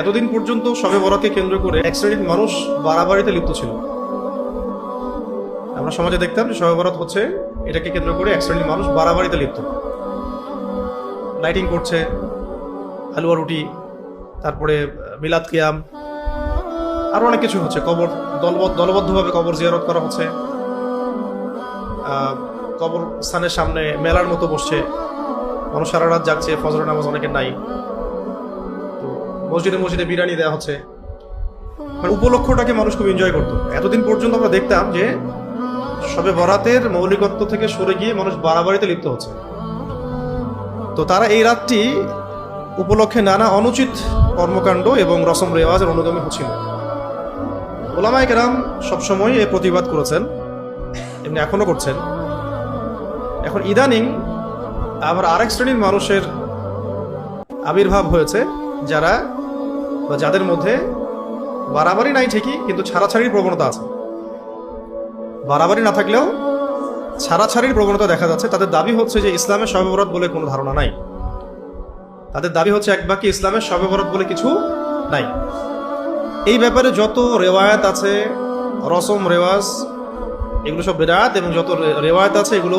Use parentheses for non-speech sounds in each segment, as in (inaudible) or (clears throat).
এতদিন পর্যন্ত সবে বরাতকে কেন্দ্র করে এক শ্রেণির মানুষ বাড়াবাড়িতে লিপ্ত ছিল। আমরা সমাজে দেখতাম যে সবে বরাত হচ্ছে, এটাকে কেন্দ্র করে এক শ্রেণির মানুষ বাড়াবাড়িতে লিপ্ত। লাইটিং করছে, হালুয়া রুটি, তারপরে মিলাদ কিয়াম, আরও অনেক কিছু হচ্ছে। কবর দলবদ্ধ দলবদ্ধভাবে কবর জিয়ারত করা হচ্ছে। কবর স্থানের সামনে মেলার মতো বসছে। মানুষ সারা রাত জাগছে ফজর নামাজ অনেকের নাই। মসজিদে মসজিদে বিরিয়ানি দেওয়া হচ্ছে। মানে উপলক্ষটাকে মানুষ খুব এনজয় করতো। এতদিন পর্যন্ত আমরা দেখতাম যে, সবে বরাতের মৌলিকত্ব থেকে সরে গিয়ে মানুষ বাড়াবাড়িতে লিপ্ত হচ্ছে। তো তারা এই রাতটি উপলক্ষে নানা অনুচিত কর্মকাণ্ড এবং রসম রেওয়াজের অনুগামী হচ্ছিল। ওলামাই কেরাম সবসময় এ প্রতিবাদ করেছেন, এমনি এখনও করছেন। এখন ইদানিং আবার আরেক শ্রেণির মানুষের আবির্ভাব হয়েছে, যারা বা যাদের মধ্যে বাড়াবাড়ি নাই ঠিকই, কিন্তু ছাড়াছাড়ির প্রবণতা আছে। বাড়াবাড়ি না থাকলেও ছাড়াছাড়ির প্রবণতা দেখা যাচ্ছে। তাদের দাবি হচ্ছে যে ইসলামের সর্ববরত বলে কোনো ধারণা নাই। তাদের দাবি হচ্ছে এক বাক্যে ইসলামের সর্ববরত বলে কিছু নাই। এই ব্যাপারে যত রেওয়ায়াত আছে, রসম রেওয়াজ, এগুলো সব বেরাত এবং যত রেওয়ায়াত আছে, এগুলো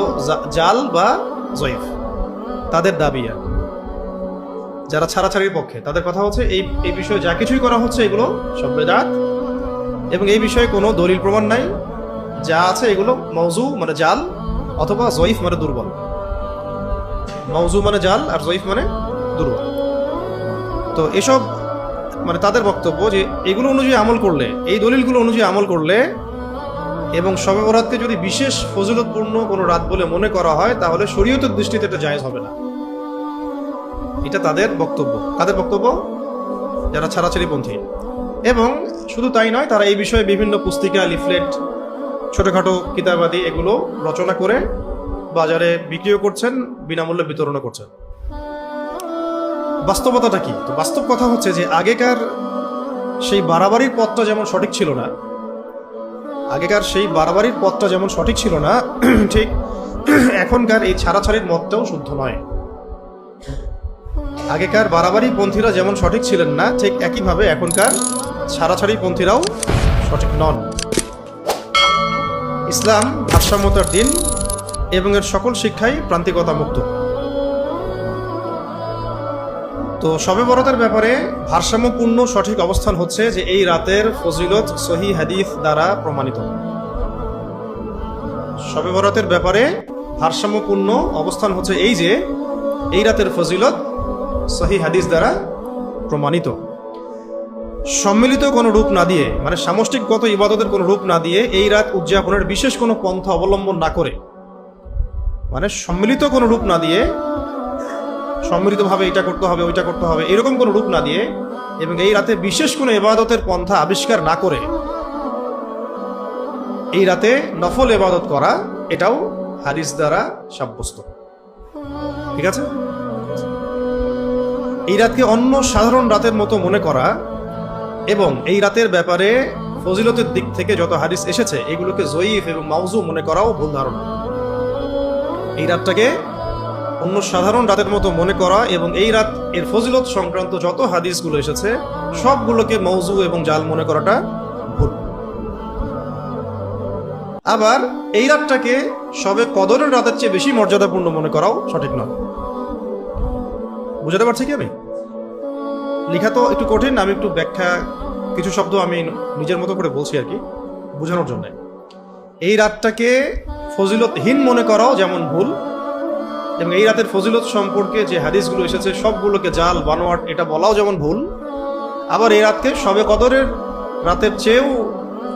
জাল বা জয়ীফ। তাদের দাবি আর। যারা ছাড়াছাড়ির পক্ষে। তাদের কথা হচ্ছে, এই এই বিষয়ে যা কিছুই করা হচ্ছে, এগুলো সব বেদাত। এবং এই বিষয়ে কোনো দলিল প্রমাণ নাই। যা আছে, এগুলো মৌজু মানে জাল অথবা জয়ীফ মানে দুর্বল। মৌজু মানে জাল আর জয়ীফ মানে দুর্বল। তো এসব মানে তাদের বক্তব্য যে, এগুলো অনুযায়ী আমল করলে, এই দলিলগুলো অনুযায়ী আমল করলে এবং শবে বরাতকে যদি বিশেষ ফজিলতপূর্ণ কোনো রাত বলে মনে করা হয়, তাহলে শরীয়তের দৃষ্টিতে এটা জায়েজ হবে না। এটা তাদের বক্তব্য। তাদের বক্তব্য? যারা ছাড়াছাড়িপন্থী এবং শুধু তাই নয়, তারা এই বিষয়ে বিভিন্ন পুস্তিকা, লিফলেট, ছোটখাটো কিতাবাদি এগুলো রচনা করে বাজারে বিক্রিও করছেন, বিনামূল্যে বিতরণও করছেন। বাস্তবতাটা কি? তো বাস্তব কথা হচ্ছে যে, আগেকার সেই বাড়াবাড়ির পথটা যেমন সঠিক ছিল না, আগেকার সেই বাড়াবাড়ির পথটা যেমন সঠিক ছিল না, (clears throat) ঠিক এখনকার এই ছাড়াছাড়ির মতটাও শুদ্ধ নয়। আগেকার বাড়াবাড়ি পন্থীরা যেমন সঠিক ছিলেন না, ঠিক একইভাবে এখনকার ছাড়াছাড়ি পন্থীরাও সঠিক নন। ইসলাম, ভারসাম্যতার দিন এবং এর সকল শিক্ষাই প্রান্তিকতা মুক্ত তো শবে বরতের ব্যাপারে ভারসাম্যপূর্ণ সঠিক অবস্থান হচ্ছে যে এই রাতের ফজিলত সহি হাদিস দ্বারা প্রমাণিত। শবে বরতের ব্যাপারে ভারসাম্যপূর্ণ অবস্থান হচ্ছে এই যে, এই রাতের ফজিলত সহি হাদিস দ্বারা প্রমাণিত। সম্মিলিত কোনো রূপ না দিয়ে মানে সামষ্টিকগত ইবাদতের কোনো রূপ না দিয়ে এই রাত উদযাপনের বিশেষ কোনো পন্থা অবলম্বন না করে মানে সম্মিলিত কোনো রূপ না দিয়ে, সম্মিলিতভাবে এটা করতে হবে, ওইটা করতে হবে, এরকম কোনো রূপ না দিয়ে এবং এই রাতে বিশেষ কোনো ইবাদতের পন্থা আবিষ্কার না করে, এই রাতে নফল ইবাদত করা, এটাও হাদিস দ্বারা সাব্যস্ত। ঠিক আছে? এই রাতকে অন্য সাধারণ রাতের মতো মনে করা এবং এই রাতের ব্যাপারে ফজিলতের দিক থেকে যত হাদিস এসেছে, এগুলোকে জয়ীফ এবং মাউজু মনে করাও ভুল ধারণা। এই রাতটাকে অন্য সাধারণ রাতের মতো মনে করা এবং এই রাত এর ফজিলত সংক্রান্ত যত হাদিসগুলো এসেছে, সবগুলোকে মৌজু এবং জাল মনে করাটা ভুল। আবার এই রাতটাকে সবে কদরের রাতের চেয়ে বেশি মর্যাদাপূর্ণ মনে করাও সঠিক নয়। বুঝাতে পারছি কি আমি লেখা তো একটু কঠিন, আমি একটু ব্যাখ্যা, কিছু শব্দ আমি নিজের মতো করে বলছি আর কি, বোঝানোর জন্য এই রাতটাকে ফজিলতহীন মনে করাও যেমন ভুল, এবং এই রাতের ফজিলত সম্পর্কে যে হাদিসগুলো এসেছে, সবগুলোকে জাল, বানোয়াট, এটা বলাও যেমন ভুল, আবার এই রাতকে সবে কদরের রাতের চেয়েও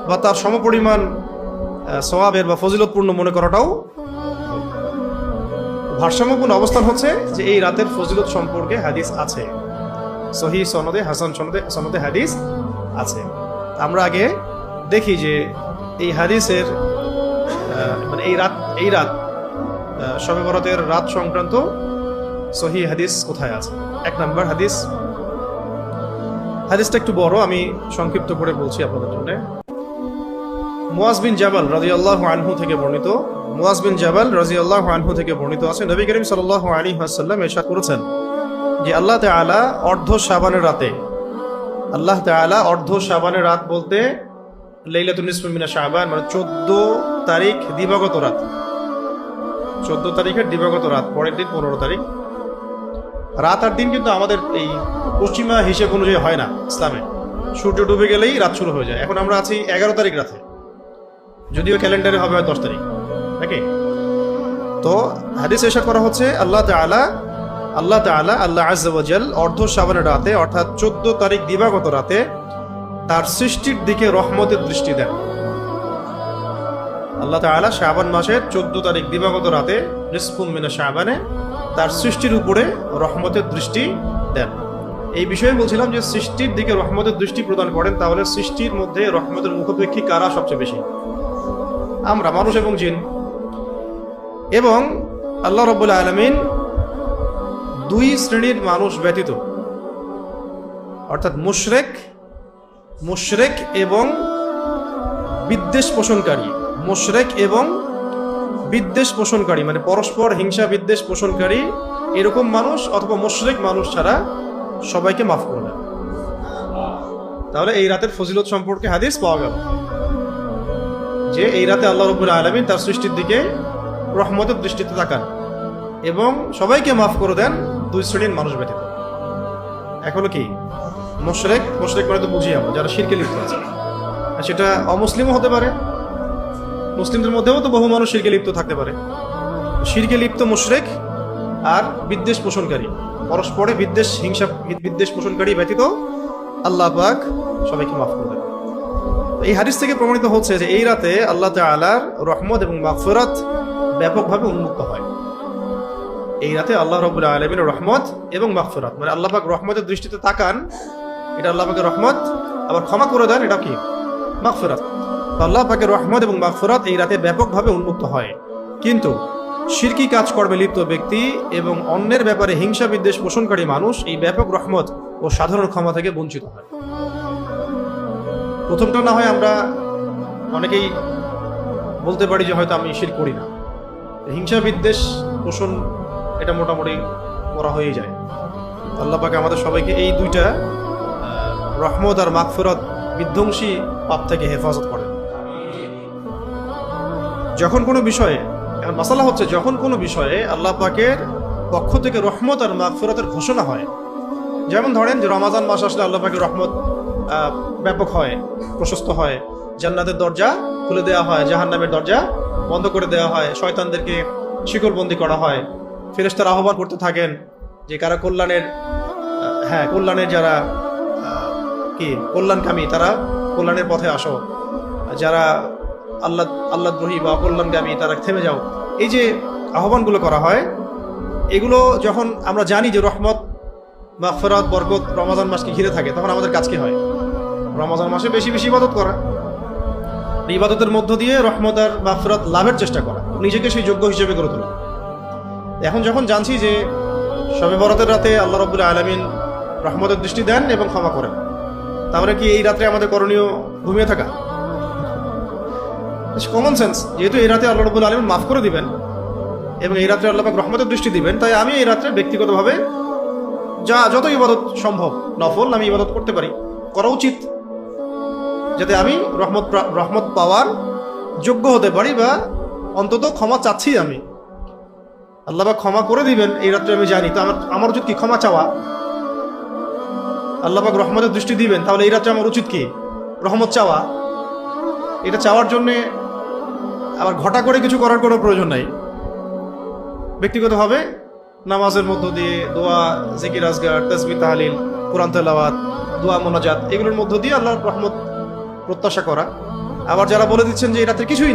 বা তার সমপরিমাণ সওয়াবের বা ফজিলতপূর্ণ মনে করাটাও। ভারসাম্যপূর্ণ অবস্থান হচ্ছে যে এই রাতের ফজিলত সম্পর্কে হাদিস আছে। সহি সনদে, হাসান সনদে সনদে হাদিস আছে। আমরা আগে দেখি যে এই হাদিসের মানে এই রাত এই রাত শবে রাত সংক্রান্ত সহি হাদিস কোথায় আছে? এক নম্বর হাদিস। হাদিসটা একটু বড়, আমি সংক্ষিপ্ত করে বলছি আপনাদের জন্য। মুয়াজ বিন জাবাল রাদিয়াল্লাহু আনহু থেকে বর্ণিত মুয়াজ বিন জাবাল রাদিয়াল্লাহু আনহু থেকে বর্ণিত আছে, নবী করিম সাল্লাল্লাহু আলাইহি ওয়াসাল্লাম এরশাদ করেছেন যে আল্লাহ তাআলা অর্ধ শাবানের রাতে, আল্লাহ তাআলা অর্ধ শাবানের রাত বলতে লাইলাতুন নিসফু মিনা শাবান মানে চোদ্দ তারিখ দিবাগত রাত, চোদ্দ তারিখের দিবাগত রাত, পরের দিন পনেরো তারিখ। রাত আর দিন কিন্তু আমাদের এই পশ্চিমা হিসেব অনুযায়ী হয় না ইসলামে। সূর্য ডুবে গেলেই রাত শুরু হয়ে যায়। এখন আমরা আছি এগারো তারিখ রাতে। যদিও ক্যালেন্ডারে হবে দশ তারিখ। নাকি? তো হাদিস এসা করা হচ্ছে আল্লাহ তাআলা আল্লাহ তাআলা, আল্লাহ আজ্জাওয়াজাল অর্ধ শাবানের রাতে, অর্থাৎ চোদ্দ তারিখ দিবাগত রাতে তার সৃষ্টির দিকে রহমতের দৃষ্টি দেন। আল্লাহ শাবান মাসের চোদ্দ তারিখ দিবাগত রাতে শাবানে তার সৃষ্টির উপরে রহমতের দৃষ্টি দেন। এই বিষয়ে বলছিলাম যে সৃষ্টির দিকে রহমতের দৃষ্টি প্রদান করেন, তাহলে সৃষ্টির মধ্যে রহমতের মুখোপেক্ষী কারা সবচেয়ে বেশি? আমরা মানুষ এবং জিন। এবং আল্লাহ রব্বুল আলমিন দুই শ্রেণির মানুষ ব্যতীত, অর্থাৎ মুশরেক মুশরেক এবং বিদ্বেষ পোষণকারী, মুশরেক এবং বিদ্বেষ পোষণকারী মানে পরস্পর হিংসা, বিদ্বেষ পোষণকারী এরকম মানুষ অথবা মুশরেক মানুষ ছাড়া সবাইকে মাফ করে দেন তাহলে এই রাতের ফজিলত সম্পর্কে হাদিস পাওয়া গেল। যে এই রাতে আল্লাহ রবুল আলমিন তার সৃষ্টির দিকে রহমতের দৃষ্টিতে তাকান এবং সবাইকে মাফ করে দেন দুই শ্রেণির মানুষ ব্যতীত। এখনও কি? মোশরেক মোশরেক মানে তো বুঝি আমরা, যারা শিরকে লিপ্ত আছে। সেটা অমুসলিমও হতে পারে, মুসলিমদের মধ্যেও তো বহু মানুষ শিরকে লিপ্ত থাকতে পারে। শিরকে লিপ্ত মুশরেক আর বিদ্বেষ পোষণকারী, পরস্পরে বিদ্বেষ, হিংসা, বিদ্বেষ পোষণকারী ব্যতীত আল্লাহ পাক সবাইকে মাফ করে দেন। এই হাদিস থেকে প্রমাণিত হচ্ছে যে এই রাতে আল্লাহ তাআলার রহমত এবং মাগফিরাত ব্যাপকভাবে উন্মুক্ত হয়। এই রাতে আল্লাহ রবুল্লা আলমিনের রহমত এবং মাগফিরাত। মানে আল্লাহ পাক রহমতের দৃষ্টিতে তাকান, এটা আল্লাহ পাকের রহমত, আবার ক্ষমা করে দেন, এটা কি? মাগফিরাত। আল্লাহ পাকের রহমত এবং মাগফিরাত এই রাতে ব্যাপকভাবে উন্মুক্ত হয়। কিন্তু শিরকি কাজকর্মে লিপ্ত ব্যক্তি এবং অন্যের ব্যাপারে হিংসা বিদ্বেষ পোষণকারী মানুষ এই ব্যাপক রহমত ও সাধারণ ক্ষমা থেকে বঞ্চিত হয়। প্রথমটা না হয় আমরা অনেকেই বলতে পারি যে হয়তো আমি শির করি না। হিংসা বিদ্বেষ পোষণ এটা মোটামুটি করা হয়ে যায়। আল্লাহ পাকে আমাদের সবাইকে এই দুইটা রহমত আর মাগফিরত বিধ্বংসী পাপ থেকে হেফাজত করেন। যখন কোনো বিষয়ে মাসালা হচ্ছে যখন কোনো বিষয়ে আল্লাহ পাকের পক্ষ থেকে রহমত আর মাগফিরতের ঘোষণা হয়, যেমন ধরেন যে রমাজান মাস আসলে আল্লাহ পাকের রহমত ব্যাপক হয়, প্রশস্ত হয়, জান্নাতের দরজা খুলে দেওয়া হয়, জাহান্নামের দরজা বন্ধ করে দেওয়া হয়, শয়তানদেরকে শিকলবন্দি করা হয়। ফেরেস্তার আহ্বান করতে থাকেন যে কারা কল্যাণের হ্যাঁ কল্যাণের যারা কি, কল্যাণকামী, তারা কল্যাণের পথে আসো। যারা আল্লাহ আল্লাহদ্রোহী বা কল্যাণকামী তারা থেমে যাও। এই যে আহ্বানগুলো করা হয়, এগুলো যখন আমরা জানি যে রহমত, মাগফিরাত, বরকত রমাজান মাসকে ঘিরে থাকে, তখন আমাদের কাজ কি হয়? রমাজান মাসে বেশি বেশি ইবাদত করা। ইবাদতের মধ্য দিয়ে রহমত আর মাগফিরাত লাভের চেষ্টা করা। নিজেকে সেই যোগ্য হিসেবে করে তোলা। এখন যখন জানছি যে সবে বরাতের রাতে আল্লাহ রবুল্লা আলমিন রহমতের দৃষ্টি দেন এবং ক্ষমা করেন, তাহলে কি এই রাত্রে আমাদের করণীয় ঘুমিয়ে থাকা? কমন সেন্স যেহেতু এই রাতে আল্লাহ রবুল্লা আলমিন মাফ করে দিবেন এবং এই রাত্রে আল্লাহ রহমতের দৃষ্টি দিবেন, তাই আমি এই রাত্রে ব্যক্তিগতভাবে যা যত ইবাদত সম্ভব নফল আমি ইবাদত করতে পারি, করা উচিত। যাতে আমি রহমত রহমত পাওয়ার যোগ্য হতে পারি বা অন্তত ক্ষমা চাচ্ছি আমি। আল্লাহ বা ক্ষমা করে দিবেন, এই রাত্রে আমি জানি তো আমার আমার উচিত কি ক্ষমা চাওয়া? আল্লাহ পাক রহমতের দৃষ্টি দিবেন, তাহলে এই রাত্রে আমার উচিত কি? রহমত চাওয়া। এটা চাওয়ার জন্যে আবার ঘটা করে কিছু করার কোনো প্রয়োজন নাই। ব্যক্তিগতভাবে নামাজের মধ্য দিয়ে দোয়া, জিকির, আজগার তসবি তাহলিল, কোরআন দোয়া, মোনাজাত, এগুলোর মধ্য দিয়ে আল্লাহর রহমত প্রত্যাশা করা। আবার যারা বলে দিচ্ছেন যে এটাতে কিছুই